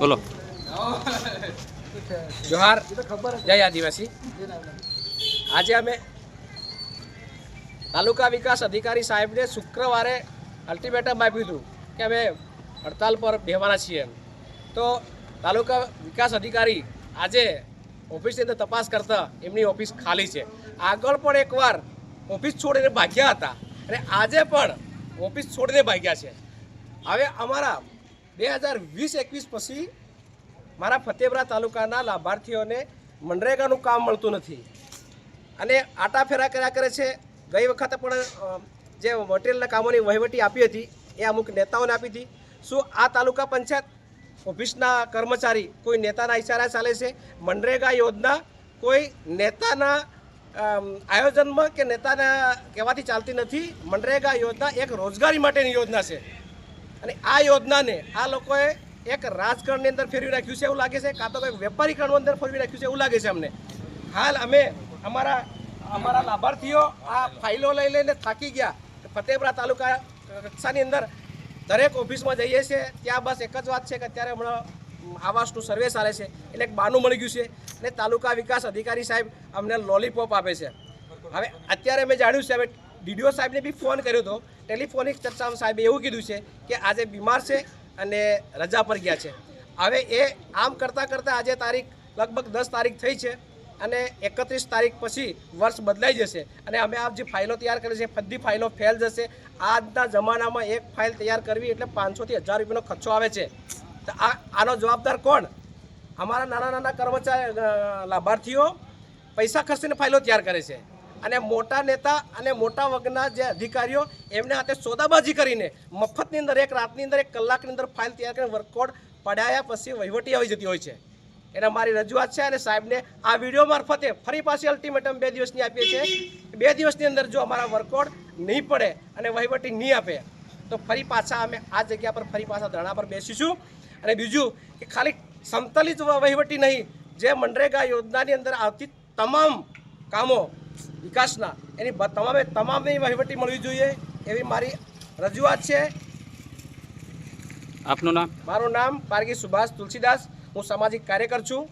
બોલો. જોહાર જય આદિવાસી. આજે અમે તાલુકા વિકાસ અધિકારી સાહેબને શુક્રવારે અલ્ટિમેટમ આપ્યું હતું કે અમે હડતાલ પર બેહવાના છીએ તો તાલુકા વિકાસ અધિકારી આજે ઓફિસની અંદર તપાસ કરતા એમની ઓફિસ ખાલી છે. આગળ પણ એકવાર ઓફિસ છોડીને ભાગ્યા હતા. અને આજે પણ ઓફિસ છોડીને ભાગ્યા છે. હવે અમારા બે હજાર વીસ એકવીસ પછી મારા ફતેપુરા તાલુકાના લાભાર્થીઓને મનરેગાનું કામ મળતું નથી. અને આટા ફેરા કર્યા કરે છે. ગઈ વખતે પણ જે મટીરિયલના કામોની વહીવટી આપી હતી, એ અમુક નેતાઓને આપી હતી. શું આ તાલુકા પંચાયત ઓફિસના કર્મચારી કોઈ નેતાના ઇશારા ચાલે છે? મનરેગા યોજના કોઈ નેતાના આયોજનમાં કે નેતાના કહેવાથી ચાલતી નથી. મનરેગા યોજના એક રોજગારી માટેની યોજના છે. અને આ યોજનાને આ લોકોએ એક રાજકારણની અંદર ફેરવી રાખ્યું છે એવું લાગે છે, કાં તો કંઈક વેપારીકરણની અંદર ફેરવી રાખ્યું છે એવું લાગે છે અમને. હાલ અમે અમારા અમારા લાભાર્થીઓ આ ફાઇલો લઈ લઈને થાકી ગયા. ફતેપુરા તાલુકા કક્ષાની અંદર દરેક ઓફિસમાં જઈએ છીએ, ત્યાં બસ એક જ વાત છે કે અત્યારે હમણાં આવાસનું સર્વે ચાલે છે, એટલે એક બાનું મળી ગયું છે. અને તાલુકા વિકાસ અધિકારી સાહેબ અમને લોલીપોપ આપે છે. હવે અત્યારે મેં જાણ્યું છે, હવે ડીડીઓ સાહેબને બી ફોન કર્યો હતો. ટેલિફોનિક ચર્ચામાં સાહેબે એવું કીધું છે કે આજે બીમાર છે અને રજા પર ગયા છે. હવે એ આમ કરતાં કરતાં આજે તારીખ લગભગ દસ તારીખ થઈ છે અને એકત્રીસ તારીખ પછી વર્ષ બદલાઈ જશે. અને અમે આ જે ફાઇલો તૈયાર કરી છે બધી ફાઇલો ફેલ જશે. આજના જમાનામાં એક ફાઇલ તૈયાર કરવી એટલે પાંચસોથી હજાર રૂપિયાનો ખર્ચો આવે છે. તો આ, આનો જવાબદાર કોણ? અમારા નાના નાના કર્મચારી લાભાર્થીઓ પૈસા ખર્ચીને ફાઇલો તૈયાર કરે છે. અને મોટા નેતા અને મોટા વર્ગના જે અધિકારીઓ એમને હાથે સોદાબાજી કરીને મફતની અંદર એક રાતની અંદર એક કલાકની અંદર ફાઇલ તૈયાર કરીને વર્કઆઉટ પડાયા પછી વહીવટી આવી જતી હોય છે. એને મારી રજૂઆત છે અને સાહેબને આ વીડિયો મારફતે ફરી પાછી અલ્ટિમેટમ બે દિવસની આપીએ છીએ. બે દિવસની અંદર જો અમારા વર્કઆઉટ નહીં પડે અને વહીવટી નહીં આપે, તો ફરી પાછા અમે આ જગ્યા પર ફરી પાછા ધરણા પર બેસીશું. અને બીજું કે ખાલી સમતલિત વહીવટી નહીં, જે મનરેગા યોજનાની અંદર આવતી તમામ કામો વિકાસના. એની તમામે તમામની વહીવટી મળવી જોઈએ એવી મારી રજૂઆત છે. આપનું નામ? મારું નામ પારગી સુભાષ તુલસીદાસ. હું સામાજિક કાર્યકર છું.